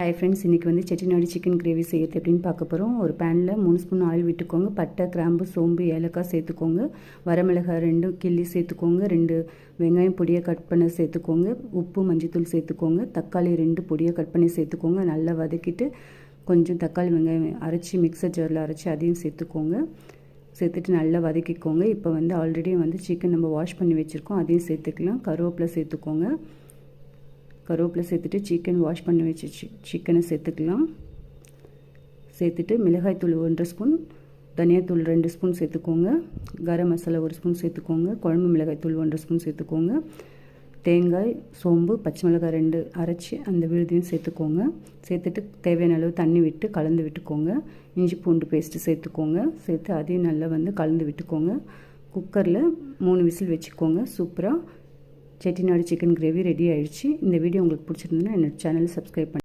Hi friends இன்றைக்கி வந்து Chettinad chicken gravy செய்யறது எப்படின்னு பார்க்க போகிறோம் ஒரு பேனில் மூணு ஸ்பூன் ஆயில் விட்டுக்கோங்க. பட்டை கிராம்பு சோம்பு ஏலக்காய் சேர்த்துக்கோங்க. வரமிளகாய் ரெண்டும் கிள்ளி சேர்த்துக்கோங்க. ரெண்டு வெங்காயம் பொடியை கட் பண்ண சேர்த்துக்கோங்க. உப்பு மஞ்சத்தூள் சேர்த்துக்கோங்க. தக்காளி ரெண்டு பொடியை கட் பண்ணி சேர்த்துக்கோங்க. நல்லா வதக்கிட்டு கொஞ்சம் தக்காளி வெங்காயம் அரைச்சி மிக்சர் ஜாரில் அரைச்சி அதையும் சேர்த்துக்கோங்க. சேர்த்துட்டு நல்லா வதக்கிக்கோங்க. இப்போ வந்து ஆல்ரெடி வந்து சிக்கன் நம்ம வாஷ் பண்ணி வச்சுருக்கோம். அதையும் சேர்த்துக்கலாம். கருவேப்பிலை சேர்த்துக்கோங்க. கருவேப்பிலை சேர்த்துட்டு சிக்கன் வாஷ் பண்ணி வச்சு சிக்கனை சேர்த்துக்கலாம். சேர்த்துட்டு மிளகாய்த்தூள் ஒன்றரை ஸ்பூன் தனியாத்தூள் ரெண்டு ஸ்பூன் சேர்த்துக்கோங்க. கரம் மசாலா ஒரு ஸ்பூன் சேர்த்துக்கோங்க. குழம்பு மிளகாய்த்தூள் ஒன்றரை ஸ்பூன் சேர்த்துக்கோங்க. தேங்காய் சோம்பு பச்சை மிளகாய் ரெண்டு அரைச்சி அந்த விழுதியும் சேர்த்துக்கோங்க. சேர்த்துட்டு தேவையான அளவு தண்ணி விட்டு கலந்து விட்டுக்கோங்க. இஞ்சி பூண்டு பேஸ்ட்டு சேர்த்துக்கோங்க. சேர்த்து அதையும் நல்லா வந்து கலந்து விட்டுக்கோங்க. குக்கரில் மூணு விசில் வச்சுக்கோங்க. சூப்பராக செட்டிநாடு சிக்கன் கிரேவி ரெடி ஆயிடுச்சு. இந்த வீடியோ உங்களுக்கு பிடிச்சிருந்ததுன்னா என்னோடய சேனலை சப்ஸ்கிரைப் பண்ணி.